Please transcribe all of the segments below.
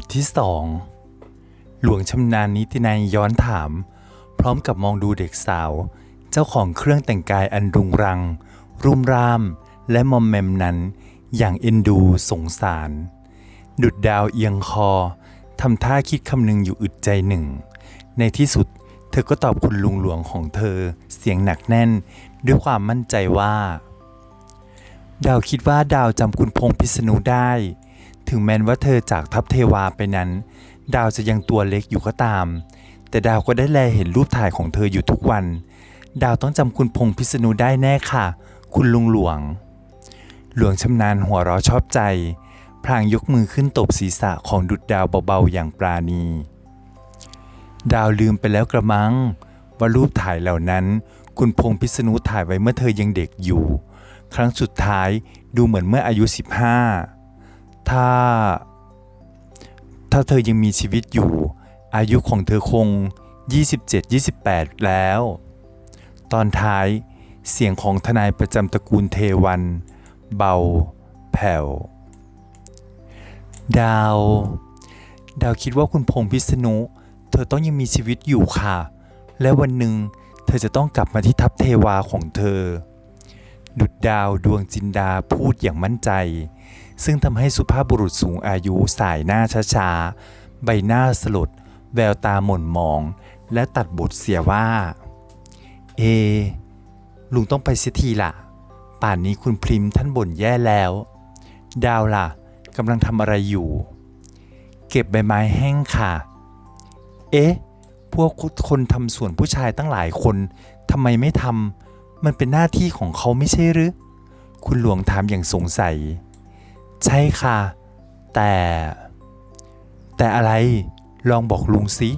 ทที่สองหลวงชำนาญนิตินัยย้อนถาม พร้อมกับมองดูเด็กสาว เจ้าของเครื่องแต่งกายอันรุงรัง รุมร่าม และมอมแมมนั้น อย่างเอ็นดูสงสาร ดุดดาวเอียงคอทำท่าคิดคำนึงอยู่อึดใจหนึ่ง ในที่สุดเธอก็ตอบคุณลุงหลวงของเธอ เสียงหนักแน่น ด้วยความมั่นใจว่า ดาวคิดว่าดาวจำคุณพงษ์พิษณุได้ ถึงแม้ว่าเธอจากทัพเทวาไปนั้น ดาวจะยังตัวเล็กอยู่ก็ตาม แต่ดาวก็ได้แลเห็นรูปถ่ายของเธออยู่ทุกวัน ดาวต้องจำคุณพงษ์พิษณุได้แน่ค่ะ คุณลุงหลวง หลวงชำนาญหัวเราะชอบใจ พลางยกมือขึ้นตบศีรษะของดุดดาวเบาๆอย่างปราณี ดาวลืมไปแล้วกระมัง ว่ารูปถ่ายเหล่านั้น คุณพงษ์พิษณุถ่ายไว้เมื่อเธอยังเด็กอยู่ ครั้งสุดท้ายดูเหมือนเมื่ออายุ 15 ถ้า ถ้าเธอยังมีชีวิตอยู่ อายุของเธอคง 27-28 แล้ว ตอนท้ายเสียงของทนายประจำตระกูลเทวัน เบา แผ่ว ดาว ดาวคิดว่าคุณพงษ์พิษณุเธอต้องยังมีชีวิตอยู่ค่ะ และวันหนึ่งเธอจะต้องกลับมาที่ทัพเทวาของเธอ ดุดดาวดวงจินดาพูดอย่างมั่นใจ ซึ่งทำให้สุภาพบุรุษสูงอายุสายหน้าช้าๆ ใบหน้าสลด แววตาหม่นหมอง และตัดบทเสียว่า เอ ลุงต้องไปเสียทีล่ะ ป่านนี้คุณพริมท่านบ่นแย่แล้ว ดาวล่ะกำลังทำอะไรอยู่ เก็บใบไม้แห้งค่ะ เอ๊ะ พวกคนทำสวนผู้ชายตั้งหลายคนทำไมไม่ทำมันเป็นหน้าที่ของเขาไม่ใช่หรือ คุณหลวงถามอย่างสงสัย ใช่ค่ะ แต่ แต่อะไรลองบอกลุงสิ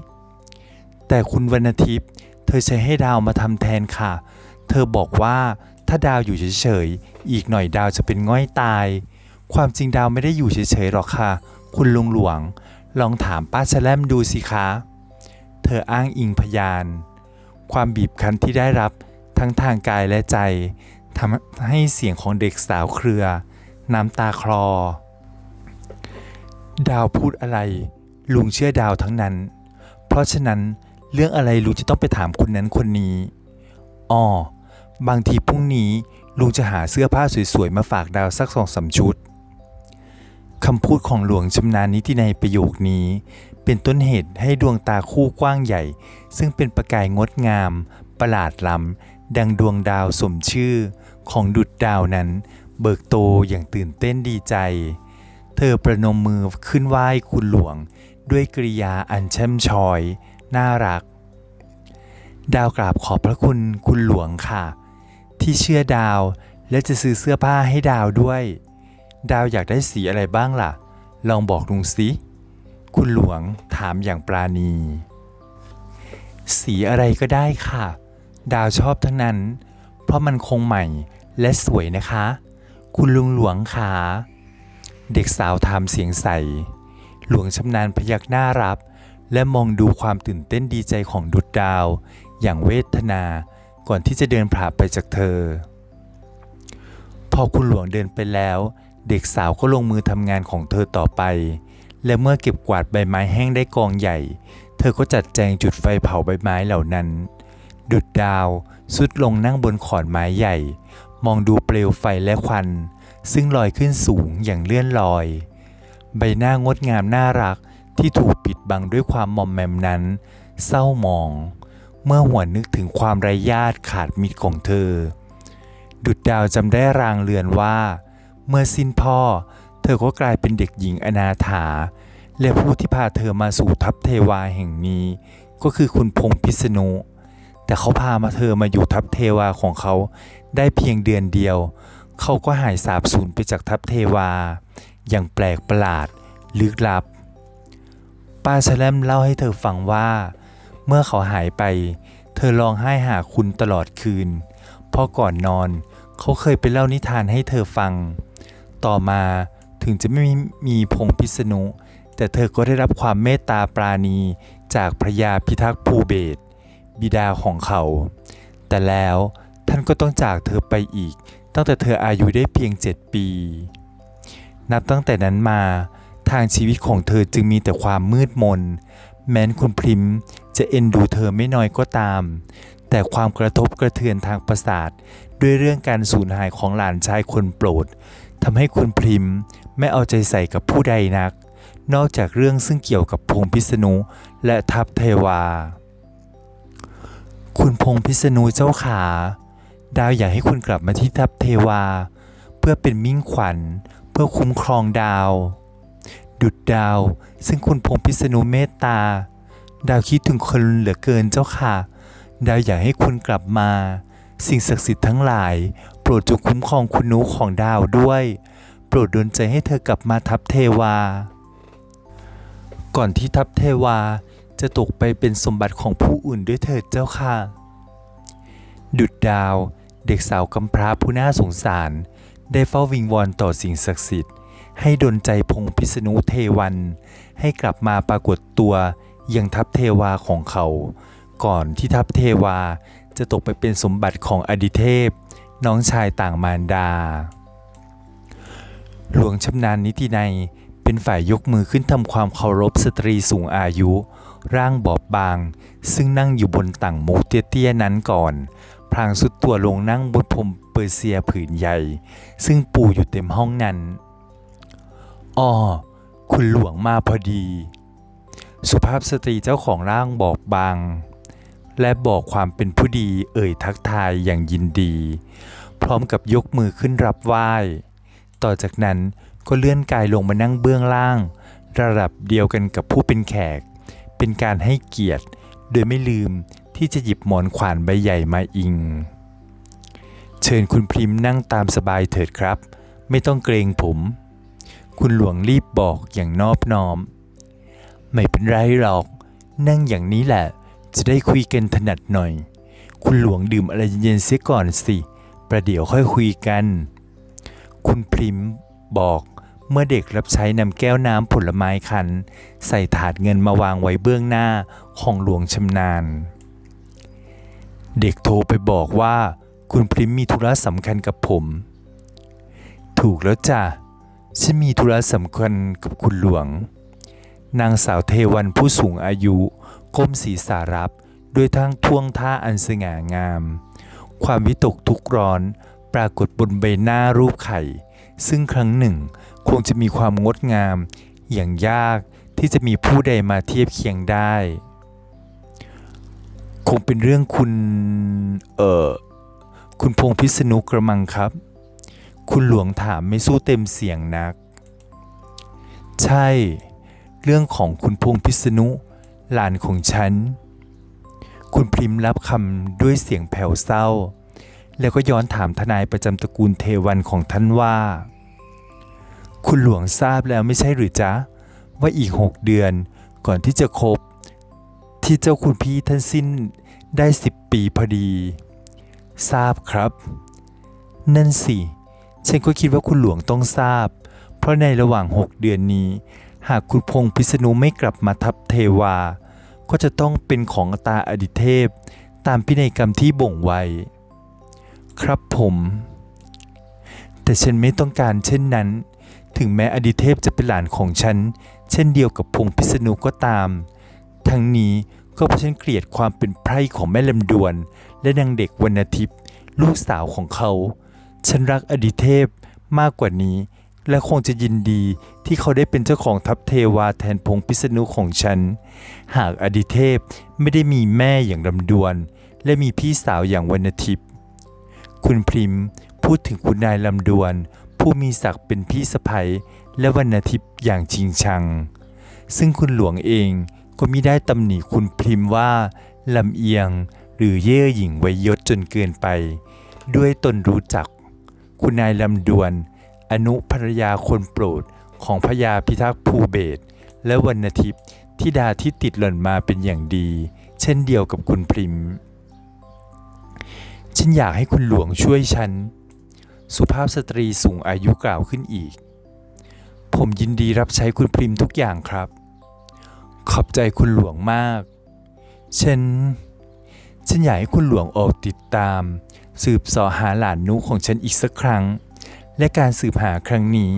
แต่คุณวรรณทิพย์เธอใช้ให้ดาวมาทำแทนค่ะ เธอบอกว่าถ้าดาวอยู่เฉยๆ อีกหน่อยดาวจะเป็นง่อยตาย ความจริงดาวไม่ได้อยู่เฉยๆหรอกค่ะ คุณลุงหลวง ลองถามป้าแชลมดูสิคะ เธออ้างอิงพยาน ความบีบคั้นที่ได้รับทั้งทางกายและใจทำให้เสียงของเด็กสาวเครือ น้ำตาคลอ ดาวพูดอะไร ลุงเชื่อดาวทั้งนั้น เพราะฉะนั้นเรื่องอะไรลุงจะต้องไปถามคนนั้นคนนี้อ้อบางทีพรุ่งนี้ลุงจะหาเสื้อผ้าสวยๆ มาฝากดาวสักสองสามชุดคำพูดของหลวงชำนาญนิติในประโยคนี้ เป็นต้นเหตุให้ดวงตาคู่กว้างใหญ่ ซึ่งเป็นประกายงดงาม ประหลาดล้ำดังดวงดาวสมชื่อของดุดดาวนั้น เบิกโตอย่างตื่นเต้นดีใจ เธอประนมมือขึ้นไหว้คุณหลวง ด้วยกริยาอันแช่มชอย น่ารัก ดาวกราบขอบพระคุณคุณหลวงค่ะ ที่เชื่อดาวและจะซื้อเสื้อผ้าให้ดาวด้วย ดาวอยากได้สีอะไรบ้างล่ะ ลองบอกลุงสิคุณหลวงถามอย่างปราณี สีอะไรก็ได้ค่ะ ดาวชอบทั้งนั้น เพราะมันคงใหม่และสวยนะคะ คุณลุงหลวงขาเด็กสาวถามเสียงใส หลวงชำนาญพยักหน้ารับ และมองดูความตื่นเต้นดีใจของดุดดาว อย่างเวทนาก่อนที่จะเดินผ่าไปจากเธอ พอคุณหลวงเดินไปแล้ว เด็กสาวก็ลงมือทำงานของเธอต่อไป และเมื่อเก็บกวาดใบไม้แห้งได้กองใหญ่ เธอก็จัดแจงจุดไฟเผาใบไม้เหล่านั้น ดุดดาวสุดลงนั่งบนขอนไม้ใหญ่ มองดูเปลวไฟและควัน ซึ่งลอยขึ้นสูงอย่างเลื่อนลอย ใบหน้างดงามน่ารักที่ถูกปิดบังด้วยความมอมแมมนั้น เศร้าหมอง เมื่อหวนนึกถึงความไร้ญาติขาดมิตรของเธอ ดุดดาวจำได้รางเรือนว่า เมื่อสิ้นพ่อ เธอก็กลายเป็นเด็กหญิงอนาถา และผู้ที่พาเธอมาสู่ทัพเทวาแห่งนี้ ก็คือคุณพงษ์พิษณุแต่เขาพามาเธอมาอยู่ทัพเทวาของเขา ได้เพียงเดือนเดียว เขาก็หายสาบสูญไปจากทัพเทวา อย่างแปลกประหลาดลึกลับ ป้าแชลมเล่าให้เธอฟังว่า เมื่อเขาหายไป เธอร้องไห้หาคุณตลอดคืนพราะก่อนนอนเขาเคยไปเล่านิทานให้เธอฟัง ต่อมาถึงจะไม่มีพงพิษณุแต่เธอก็ได้รับความเมตตาปราณีจากพระยาพิทักษ์ภูเบศบิดาของเขา แต่แล้ว ท่านก็ต้องจากเธอไปอีก ตั้งแต่เธออายุได้เพียงเจ็ดปี นับตั้งแต่นั้นมาทางชีวิตของเธอจึงมีแต่ความมืดมน แม้นคุณพริมจะเอ็นดูเธอไม่น้อยก็ตาม แต่ความกระทบกระเทือนทางประสาท ด้วยเรื่องการสูญหายของหลานชายคนโปรดทำให้คุณพริมไม่เอาใจใส่กับผู้ใดนัก นอกจากเรื่องซึ่งเกี่ยวกับพงพิษณุและทัพเทวา คุณพงพิษณุเจ้าขา ดาวอยากให้คุณกลับมาที่ทัพเทวา เพื่อเป็นมิ่งขวัญ เพื่อคุ้มครองดาว ดุดดาว ซึ่งคุณพงพิษณุเมตตา ดาวคิดถึงคนเหลือเกินเจ้าค่ะ ดาวอยากให้คุณกลับมา สิ่งศักดิ์สิทธิ์ทั้งหลาย โปรดจงคุ้มครองคุณนุของดาวด้วย โปรดดลใจให้เธอกลับมาทัพเทวา ก่อนที่ทัพเทวาจะตกไปเป็นสมบัติของผู้อื่นด้วยเถิดเจ้าค่ะ ดุดดาว เด็กสาวกำพร้าผู้น่าสงสาร ได้เฝ้าวิงวอนต่อสิ่งศักดิ์สิทธิ์ ให้ดลใจพงพิษณุเทวัน ให้กลับมาปรากฏตัวยังทัพเทวาของเขา ก่อนที่ทัพเทวาจะตกไปเป็นสมบัติของอดิเทพ น้องชายต่างมารดา หลวงชำนาญนิตินัยเป็นฝ่ายยกมือขึ้นทำความเคารพสตรีสูงอายุ ร่างบอบบาง ซึ่งนั่งอยู่บนต่างมุกเตี้ยๆนั้นก่อน พลางสุดตัวลงนั่งบนพรมเปอร์เซียผืนใหญ่ ซึ่งปูอยู่เต็มห้องนั้นอ้อคุณหลวงมาพอดี สุภาพสตรีเจ้าของร่างบอกบาง และบอกความเป็นผู้ดีเอ่ยทักทายอย่างยินดี พร้อมกับยกมือขึ้นรับไหว้ ต่อจากนั้นก็เลื่อนกายลงมานั่งเบื้องล่าง ระดับเดียวกันกับผู้เป็นแขก เป็นการให้เกียรติ โดยไม่ลืม ที่จะหยิบหมอนขวานใบใหญ่มาอิง เชิญคุณพริมนั่งตามสบายเถิดครับ ไม่ต้องเกรงผม คุณหลวงรีบบอกอย่างนอบน้อม ไม่เป็นไรหรอก นั่งอย่างนี้แหละ จะได้คุยกันถนัดหน่อย คุณหลวงดื่มอะไรเย็นๆเสียก่อนสิ ประเดี๋ยวค่อยคุยกัน คุณพริมบอกเมื่อเด็กรับใช้นำแก้วน้ำผลไม้คัน ใส่ถาดเงินมาวางไว้เบื้องหน้าของหลวงชำนาญ เด็กโทรไปบอกว่า คุณพริมมีธุระสำคัญกับผม ถูกแล้วจ้ะฉันมีธุระสำคัญกับคุณหลวง นางสาวเทวันผู้สูงอายุก้มศีรษะรับด้วยทั้งท่วงท่าอันสง่างาม ความวิตกทุกข์ร้อนปรากฏบนใบหน้ารูปไข่ ซึ่งครั้งหนึ่งคงจะมีความงดงาม อย่างยากที่จะมีผู้ใดมาเทียบเคียงได้ คงเป็นเรื่องคุณ เอ่อ คุณพงษ์พิษณุกระมังครับ คุณหลวงถามไม่สู้เต็มเสียงนัก ใช่ เรื่องของคุณพงษ์พิษณุหลานของฉัน คุณพริมรับคำด้วยเสียงแผ่วเศร้า แล้วก็ย้อนถามทนายประจำตระกูลเทวันของท่านว่า คุณหลวงทราบแล้วไม่ใช่หรือจ๊ะ ว่าอีกหกเดือนก่อนที่จะครบ ที่เจ้าคุณพี่ท่านสิ้นได้สิบปีพอดี ทราบครับ นั่นสิ ฉันก็คิดว่าคุณหลวงต้องทราบ เพราะในระหว่างหกเดือนนี้ หากคุณพงษ์พิษณุไม่กลับมาทับเทวา ก็จะต้องเป็นของตาอดิเทพ ตามพินัยกรรมที่บ่งไว้ ครับผม แต่ฉันไม่ต้องการเช่นนั้น ถึงแม้อดิเทพจะเป็นหลานของฉัน เช่นเดียวกับพงษ์พิษณุก็ตาม ทั้งนี้ ก็เพราะฉันเกลียดความเป็นไพร่ของแม่ลำดวน และนางเด็กวรรณทิพย์ ลูกสาวของเขา ฉันรักอดิเทพมากกว่านี้ และคงจะยินดีที่เขาได้เป็นเจ้าของทัพเทวาแทนพงษ์พิษณุของฉัน หากอดิเทพไม่ได้มีแม่อย่างลำดวน และมีพี่สาวอย่างวรรณทิพย์ คุณพริมพูดถึงคุณนายลำดวน ผู้มีศักดิ์เป็นพี่สะใภ้และวรรณทิพย์อย่างจริงชัง ซึ่งคุณหลวงเอง ก็มิได้ตำหนิคุณพริมว่าลำเอียงหรือเย่อหยิ่งไวยศจนเกินไป ด้วยตนรู้จัก คุณนายลำดวน อนุภรยาคนโปรดของพญาพิทักษ์ภูเบศและวรรณทิพย์ที่ดาที่ติดหล่นมาเป็นอย่างดี เช่นเดียวกับคุณพริม ฉันอยากให้คุณหลวงช่วยฉัน สุภาพสตรีสูงอายุกล่าวขึ้นอีก ผมยินดีรับใช้คุณพริมทุกอย่างครับ ขอบใจคุณหลวงมาก ฉัน ฉันอยากให้คุณหลวงออกติดตาม สืบสอหาหลานนุของฉันอีกสักครั้ง และการสืบหาครั้งนี้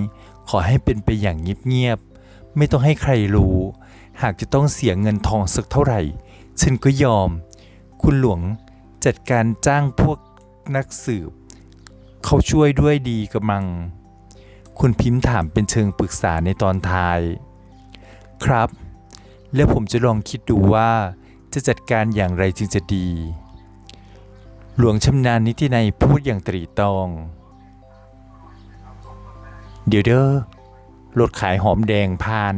ขอให้เป็นไปอย่างเงียบๆ ไม่ต้องให้ใครรู้ หากจะต้องเสียเงินทองสักเท่าไหร่ ฉันก็ยอม คุณหลวงจัดการจ้างพวกนักสืบ เขาช่วยด้วยดีกระมัง คุณพิมพ์ถามเป็นเชิงปรึกษาในตอนท้าย ครับ แล้วผมจะลองคิดดูว่าจะจัดการอย่างไรจึงจะดี หลวงชำนาญนิตินัยพูดอย่างตรีตอง เดี๋ยวเด้อรถขายหอมแดงพาน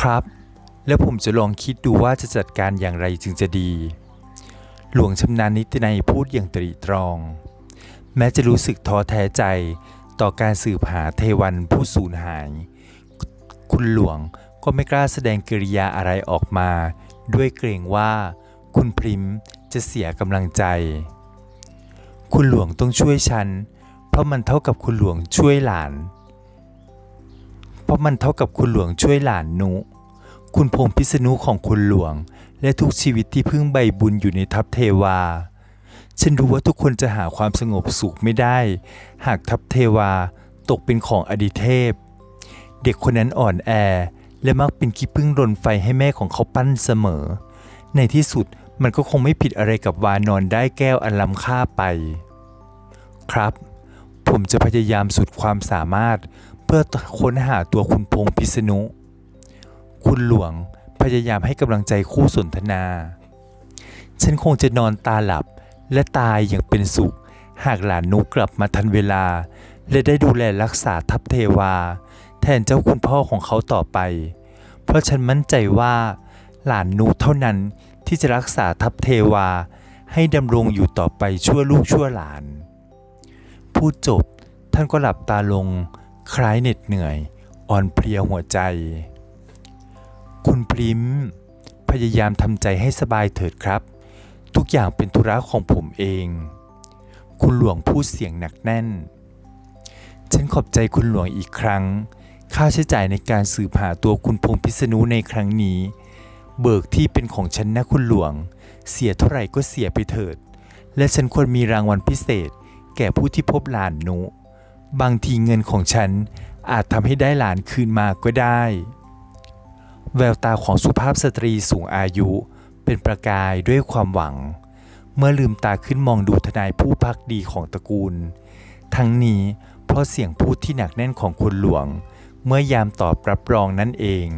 ครับ แล้วผมจะลองคิดดูว่าจะจัดการอย่างไรจึงจะดี หลวงชำนาญนิตินัยพูดอย่างตรีตรอง แม้จะรู้สึกท้อแท้ใจ ต่อการสืบหาเทวันผู้สูญหาย คุณหลวงก็ไม่กล้าแสดงกิริยาอะไรออกมา ด้วยเกรงว่าคุณพริมจะเสียกำลังใจ คุณหลวงต้องช่วยฉัน เพราะมันเท่ากับคุณหลวงช่วยหลาน เพราะมันเท่ากับคุณหลวงช่วยหลานนุ คุณพงษ์พิษณุของคุณหลวง และทุกชีวิตที่พึ่งใบบุญอยู่ในทัพเทวา ฉันรู้ว่าทุกคนจะหาความสงบสุขไม่ได้ หากทัพเทวาตกเป็นของอดีเทพ เด็กคนนั้นอ่อนแอและมักเป็นขี้พึ่งรนไฟให้แม่ของเขาปั้นเสมอ ในที่สุดมันก็คงไม่ผิดอะไรกับวานอนได้แก้วอันล้ำค่าไป ครับ ผมจะพยายามสุดความสามารถเพื่อค้นหาตัวคุณพงพิษณุ คุณหลวงพยายามให้กำลังใจคู่สนทนา ฉันคงจะนอนตาหลับ และตายอย่างเป็นสุข หากหลานนุกลับมาทันเวลา และได้ดูแลรักษาทัพเทวา แทนเจ้าคุณพ่อของเขาต่อไป เพราะฉันมั่นใจว่า หลานนุเท่านั้นที่จะรักษาทัพเทวา ให้ดำรงอยู่ต่อไปชั่วลูกชั่วหลาน พูดจบท่านก็หลับตาลง คล้ายเหน็ดเหนื่อย อ่อนเพลียหัวใจ คุณพริมพยายามทำใจให้สบายเถิดครับ ทุกอย่างเป็นธุระของผมเอง คุณหลวงพูดเสียงหนักแน่น ฉันขอบใจคุณหลวงอีกครั้ง ค่าใช้จ่ายในการสืบหาตัวคุณพงษ์พิษณุในครั้งนี้ เบิกที่เป็นของฉันนะคุณหลวง เสียเท่าไหร่ก็เสียไปเถิด และฉันควรมีรางวัลพิเศษ แก่ผู้ที่พบหลานนุ บางทีเงินของฉันอาจทำให้ได้หลานคืนมาก็ได้ แววตาของสุภาพสตรีสูงอายุ เป็นประกายด้วยความหวัง เมื่อลืมตาขึ้นมองดูทนายผู้พักดีของตระกูล ทั้งนี้เพราะเสียงพูดที่หนักแน่นของคุณหลวง เมื่อยามตอบรับรองนั่นเอง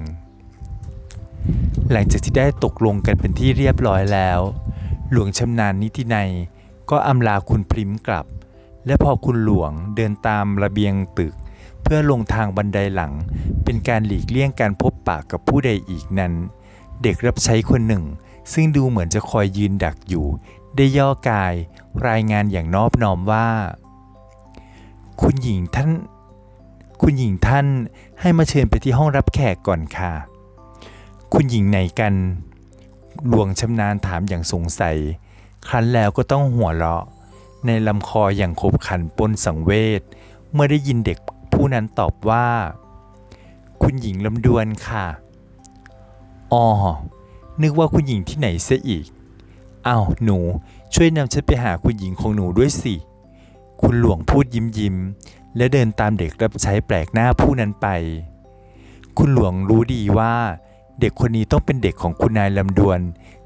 หลังจากที่ได้ตกลงกันเป็นที่เรียบร้อยแล้ว หลวงชำนาญนิตินัยก็อำลาคุณพริมกลับ และพอคุณหลวงเดินตามระเบียงตึก เพื่อลงทางบันไดหลัง เป็นการหลีกเลี่ยงการพบปะกับผู้ใดอีกนั้น เด็กรับใช้คนหนึ่ง ซึ่งดูเหมือนจะคอยยืนดักอยู่ ได้ย่อกาย รายงานอย่างนอบน้อมว่า คุณหญิงท่าน คุณหญิงท่านให้มาเชิญไปที่ห้องรับแขกก่อนค่ะ คุณหญิงไหนกัน หลวงชำนาญถามอย่างสงสัย ครั้นแล้วก็ต้องหัวเราะ ในลำคออย่างขบขันปนสังเวช เมื่อได้ยินเด็กผู้นั้นตอบว่า คุณหญิงลำดวนค่ะอ๋อ นึกว่าคุณหญิงที่ไหนเสียอีกอ้าวหนูช่วยนำฉันไปหาคุณหญิงของหนูด้วยสิ คุณหลวงพูดยิ้มยิ้ม และเดินตามเด็กรับใช้แปลกหน้าผู้นั้นไป คุณหลวงรู้ดีว่า เด็กคนนี้ต้องเป็นเด็กของคุณนายลำดวน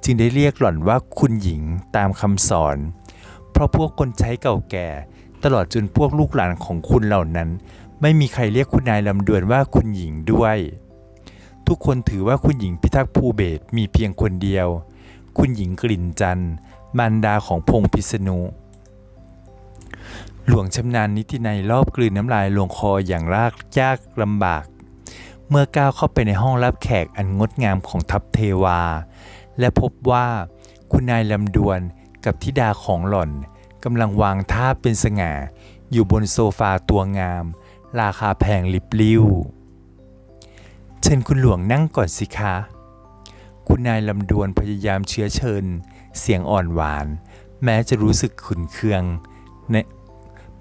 จึงได้เรียกหล่อนว่าคุณหญิงตามคำสอน เพราะพวกคนใช้เก่าแก่ ตลอดจนพวกลูกหลานของคุณเหล่านั้น ไม่มีใครเรียกคุณนายลำดวนว่าคุณหญิงด้วย ทุกคนถือว่าคุณหญิงพิทักษ์ภูเบศมีเพียงคนเดียว คุณหญิงกลิ่นจันทร์มารดาของพงษ์พิษณุหลวงชำนาญนิตินัยรอบกลืนน้ำลายลงคออย่างรากยากลำบาก เมื่อก้าวเข้าไปในห้องรับแขกอันงดงามของทัพเทวา และพบว่าคุณนายลำดวนกับธิดาของหล่อนกำลังวางท่าเป็นสง่า อยู่บนโซฟาตัวงาม ราคาแพงลิบลิ่ว เชิญคุณหลวงนั่งก่อนสิคะ คุณนายลำดวนพยายามเชื้อเชิญ เสียงอ่อนหวาน แม้จะรู้สึกขุนเคืองใน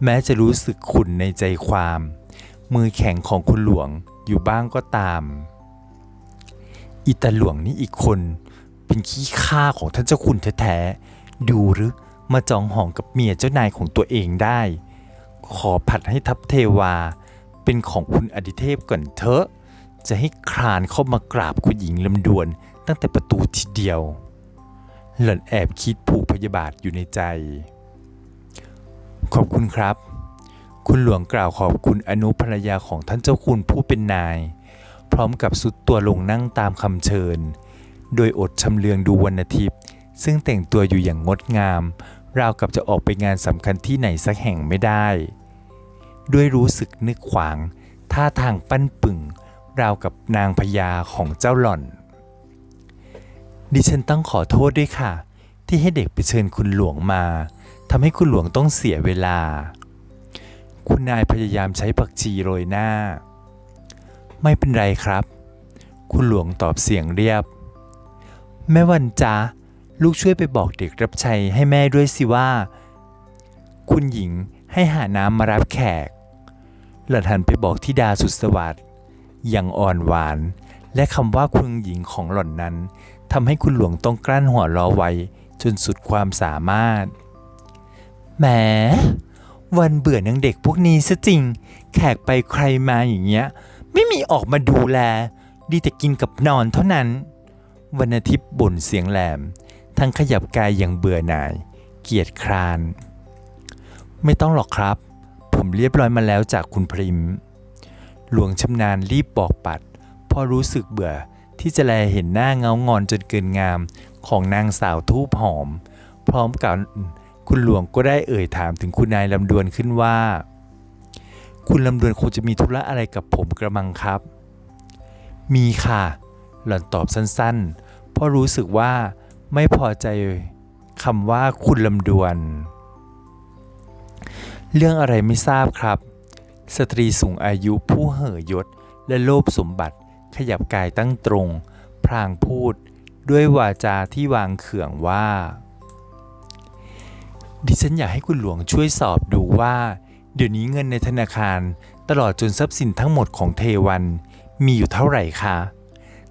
แม้จะรู้สึกขุนในใจความ มือแข็งของคุณหลวงอยู่บ้างก็ตาม อิตาหลวงนี่อีกคน เป็นขี้ข้าของท่านเจ้าคุณแท้ๆ ดูหรือมาจองหองกับเมียเจ้านายของตัวเองได้ ขอผัดให้ทัพเทวา เป็นของคุณอดิเทพก่อนเถอะ จะให้คลานเข้ามากราบคุณหญิงลำดวนตั้งแต่ประตูทีเดียว หล่อนแอบคิดผูกพยาบาทอยู่ในใจ ขอบคุณครับ คุณหลวงกล่าวขอบคุณอนุภรรยาของท่านเจ้าคุณผู้เป็นนาย พร้อมกับสุดตัวลงนั่งตามคำเชิญ โดยอดชำเลืองดูวันอาทิตย์ ซึ่งแต่งตัวอยู่อย่างงดงาม ราวกับจะออกไปงานสำคัญที่ไหนสักแห่งไม่ได้ ด้วยรู้สึกนึกขวาง ท่าทางปั้นปึ่ง ราวกับนางพญาของเจ้าหล่อน ดิฉันต้องขอโทษด้วยค่ะ ที่ให้เด็กไปเชิญคุณหลวงมาทำให้คุณหลวงต้องเสียเวลา คุณนายพยายามใช้ผักชีโรยหน้า ไม่เป็นไรครับ คุณหลวงตอบเสียงเรียบ แม่วันจ้าลูกช่วยไปบอกเด็กรับใช้ให้แม่ด้วยสิว่า คุณหญิงให้หาน้ำมารับแขกหล่อนหันไปบอกทิดาสุดสวัสดิ์ อย่างอ่อนหวาน และคำว่าคุณหญิงของหล่อนนั้นทำให้คุณหลวงต้องกลั้นหัวเราะไว้จนสุดความสามารถ แหม วันเบื่อนางเด็กพวกนี้ซะจริง แขกไปใครมาอย่างเงี้ย ไม่มีออกมาดูแล ดีแต่กินกับนอนเท่านั้น วันอาทิตย์บ่นเสียงแหลม ทั้งขยับกายอย่างเบื่อหน่าย เกียจคร้าน ไม่ต้องหรอกครับ ผมเรียบร้อยมาแล้วจากคุณพริม หลวงชำนาญรีบบอกปัดพราะรู้สึกเบื่อที่จะแลเห็นหน้าเงางอนจนเกินงามของนางสาวทูบหอม พร้อมกับคุณหลวงก็ได้เอ่ยถามถึงคุณนายลำดวนขึ้นว่า คุณลำดวนคงจะมีธุระอะไรกับผมกระมังครับ มีค่ะ หล่อนตอบสั้นๆ เพราะรู้สึกว่าไม่พอใจคำว่าคุณลำดวน เรื่องอะไรไม่ทราบครับ สตรีสูงอายุผู้เห่อยศ และโลภสมบัติ ขยับกายตั้งตรง พลางพูด ด้วยวาจาที่วางเขื่องว่า ดิฉันอยากให้คุณหลวงช่วยสอบดูว่า เดี๋ยวนี้เงินในธนาคารตลอดจนทรัพย์สินทั้งหมดของเทวัน มีอยู่เท่าไหร่คะ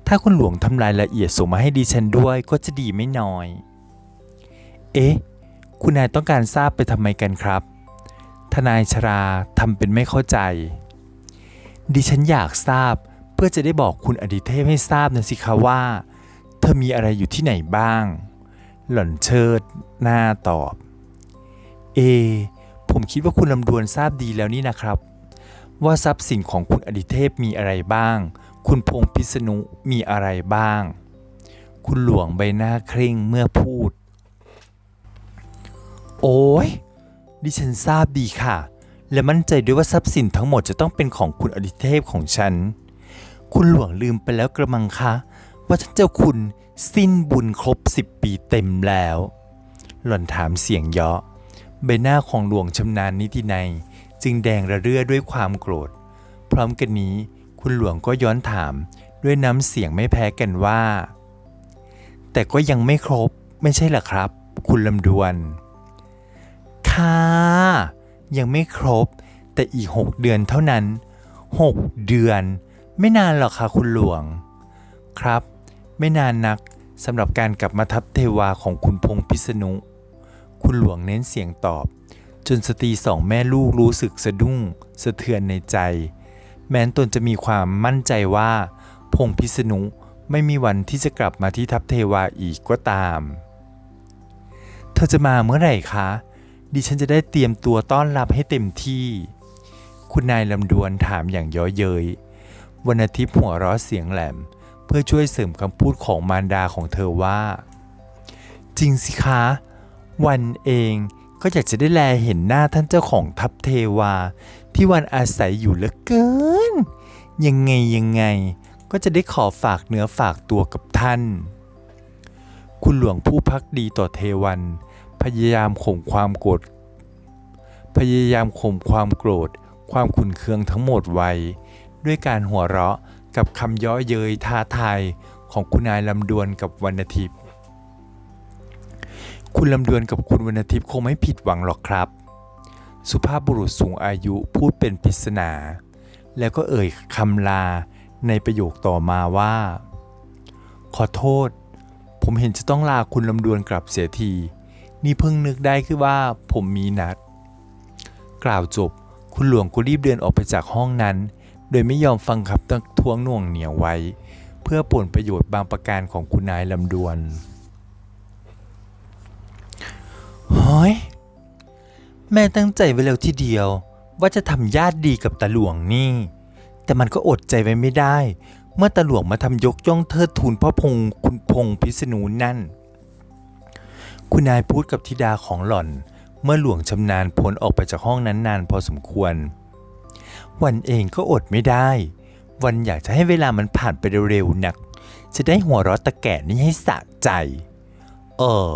ถ้าคุณหลวงทำรายละเอียดส่งมาให้ดิฉันด้วยก็จะดีไม่น้อย เอ๊ะ คุณนายต้องการทราบไปทำไมกันครับ ทนายชราทำเป็นไม่เข้าใจ ดิฉันอยากทราบเพื่อจะได้บอกคุณอดิเทพให้ทราบนะสิคะว่า เธอมีอะไรอยู่ที่ไหนบ้าง หล่อนเชิด หน้าตอบ เอ ผมคิดว่าคุณลำดวนทราบดีแล้วนี่นะครับ ว่าทรัพย์สินของคุณอดิเทพมีอะไรบ้าง คุณพงษ์พิษณุมีอะไรบ้าง คุณหลวงใบหน้าเคร่งเมื่อพูด โอ้ย ดิฉันทราบดีค่ะ และมั่นใจด้วยว่าทรัพย์สินทั้งหมดจะต้องเป็นของคุณอดิเทพของฉัน คุณหลวงลืมไปแล้วกระมังคะ ว่าท่านเจ้าคุณสิ้นบุญครบสิบปีเต็มแล้ว หล่อนถามเสียงเยาะ ใบหน้าของหลวงชำนาญนิตินัยจึงแดงระเรื่อด้วยความโกรธ พร้อมกันนี้คุณหลวงก็ย้อนถามด้วยน้ำเสียงไม่แพ้กันว่า แต่ก็ยังไม่ครบไม่ใช่หรอครับ คุณลำดวน ค่ะ ยังไม่ครบ แต่อีก 6 เดือนเท่านั้น 6 เดือน ไม่นานหรอกค่ะคุณหลวง ครับ ไม่นานนักสำหรับการกลับมาทับเทวาของคุณพงพิษณุ คุณหลวงเน้นเสียงตอบ จนสตรีสองแม่ลูกรู้สึกสะดุ้ง สะเทือนในใจ แม้นตนจะมีความมั่นใจว่า พงพิษณุไม่มีวันที่จะกลับมาที่ทัพเทวาอีกก็ตาม เธอจะมาเมื่อไหร่คะ ดิฉันจะได้เตรียมตัวต้อนรับให้เต็มที่ คุณนายลำดวนถามอย่างย้อเย้ยวันอาทิตย์หัวเราะเสียงแหลม เพื่อช่วยเสริมคำพูดของมารดาของเธอว่า จริงสิคะ วันเองก็อยากจะได้แลเห็นหน้าท่านเจ้าของทัพเทวา ที่วันอาศัยอยู่เหลือเกิน ยังไงยังไงก็จะได้ขอฝากเนื้อฝากตัวกับท่าน คุณหลวงผู้พักดีต่อเทวัน พยายามข่มความโกรธพยายามข่มความโกรธ ความขุนเคืองทั้งหมดไว้ ด้วยการหัวเราะกับคำย้อเย้ยท้าทายของคุณนายลำดวนกับวรรณทิพย์ คุณลำดวนกับคุณวรรณทิพย์คงไม่ผิดหวังหรอกครับ สุภาพบุรุษสูงอายุพูดเป็นปริศนา แล้วก็เอ่ยคำลาในประโยคต่อมาว่า ขอโทษ ผมเห็นจะต้องลาคุณลำดวนกลับเสียที นี่เพิ่งนึกได้คือว่าผมมีนัด กล่าวจบ คุณหลวงก็รีบเดินออกไปจากห้องนั้น โดยไม่ยอมฟังคำตักท้วงน่วงเหนียวไว้ เพื่อผลประโยชน์บางประการของคุณนายลำดวนเฮ้ยแม่ตั้งใจไว้แล้วทีเดียว ว่าจะทำญาติดีกับตาหลวงนี่ แต่มันก็อดใจไว้ไม่ได้ เมื่อตาหลวงมาทำยกย่องเทิดทูนพ่อพงคุณพงพิษณุนั่น คุณนายพูดกับธิดาของหล่อน เมื่อหลวงชำนาญพ้นออกไปจากห้องนั้นนานพอสมควร วันเองก็อดไม่ได้ วันอยากจะให้เวลามันผ่านไปเร็วๆนัก จะได้หัวเราะตะแก่นี่ให้สะใจ เออ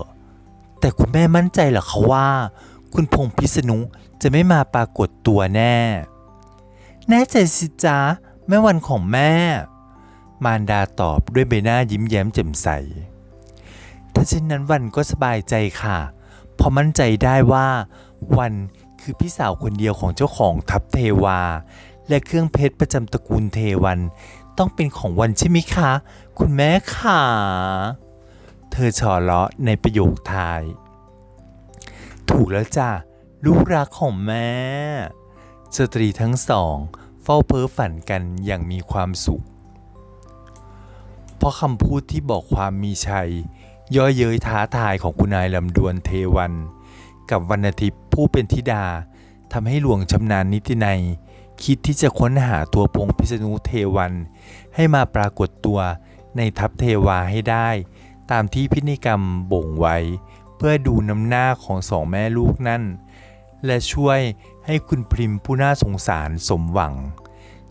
แต่คุณแม่มั่นใจเหรอคะว่า คุณพงษ์พิษณุจะไม่มาปรากฏตัวแน่ แน่ใจสิจ๊ะแม่วันของแม่ มารดาตอบด้วยใบหน้ายิ้มแย้มแจ่มใส ถ้าเช่นนั้นวันก็สบายใจค่ะเพราะมั่นใจได้ว่า วันคือพี่สาวคนเดียวของเจ้าของทัพเทวา และเครื่องเพชรประจำตระกูลเทวัน ต้องเป็นของวันใช่ไหมคะ คุณแม่ค่ะเธอฉอเลาะในประโยคท้าย ถูกแล้วจ้ะลูกรักของแม่ สตรีทั้งสอง เฝ้าเพ้อฝันกันอย่างมีความสุข เพราะคำพูดที่บอกความมีชัย ย่อเย้ยท้าทายของคุณนายลำดวนเทวัน กับวรรณทิพย์ผู้เป็นธิดาทำให้หลวงชำนาญนิตินัย คิดที่จะค้นหาตัวพงพิษณุเทวัน ให้มาปรากฏตัวในทัพเทวาให้ได้ ตามที่พินิกรรมบ่งไว้ เพื่อดูน้ำหน้าของสองแม่ลูกนั่น และช่วยให้คุณพริมผู้น่าสงสารสมหวัง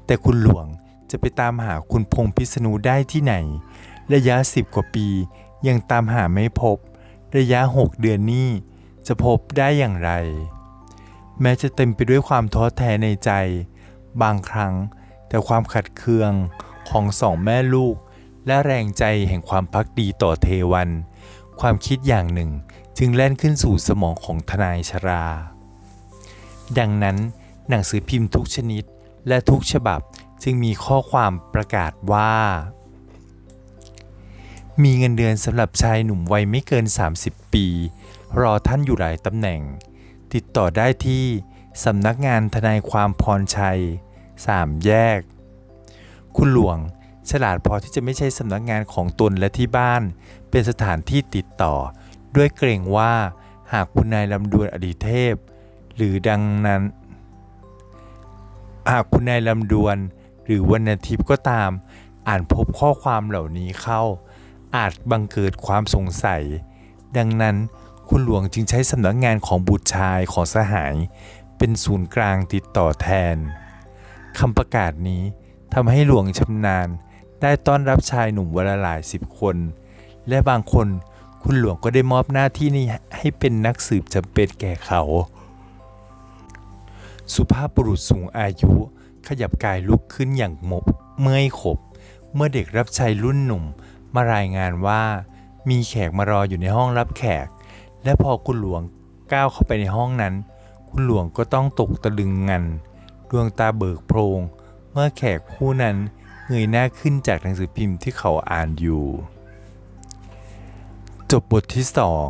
แต่คุณหลวงจะไปตามหาคุณพงพิษณุได้ที่ไหน ระยะสิบกว่าปี ยังตามหาไม่พบระยะหกเดือนนี้จะพบได้อย่างไร แม้จะเต็มไปด้วยความท้อแท้ในใจ บางครั้งแต่ความขัดเคืองของสองแม่ลูก และแรงใจแห่งความพักดีต่อเทวัน ความคิดอย่างหนึ่งจึงแล่นขึ้นสู่สมองของทนายชรา ดังนั้นหนังสือพิมพ์ทุกชนิดและทุกฉบับจึงมีข้อความประกาศว่า มีเงินเดือนสำหรับชายหนุ่มวัยไม่เกิน 30 ปี รอท่านอยู่หลายตำแหน่ง ติดต่อได้ที่สำนักงานทนายความพรชัย 3 แยก คุณหลวงฉลาดพอที่จะไม่ใช่สำนักงานของตนและที่บ้าน เป็นสถานที่ติดต่อ ด้วยเกรงว่าหากคุณนายลำดวนอดีเทพ หรือดังนั้น หากคุณนายลำดวน หรือวรรณทิพย์ก็ตาม อ่านพบข้อความเหล่านี้เข้า อาจบังเกิดความสงสัย ดังนั้นคุณหลวงจึงใช้สำนักงานของบุตรชายของสหาย เป็นศูนย์กลางติดต่อแทนคำประกาศนี้ทำให้หลวงชำนาญได้ต้อนรับชายหนุ่มวันละหลายสิบคน และบางคนคุณหลวงก็ได้มอบหน้าที่นี้ให้เป็นนักสืบจำเป็นแก่เขา สุภาพบุรุษสูงอายุ ขยับกายลุกขึ้นอย่างหมบเมื่อยขบ เมื่อเด็กรับใช้รุ่นหนุ่ม มารายงานว่ามีแขกมารออยู่ในห้องรับแขก และพอคุณหลวงก้าวเข้าไปในห้องนั้น คุณหลวงก็ต้องตกตะลึงงัน ดวงตาเบิกโพรง เมื่อแขกผู้นั้นเงยหน้าขึ้นจากหนังสือพิมพ์ที่เขาอ่านอยู่ จบบทที่สอง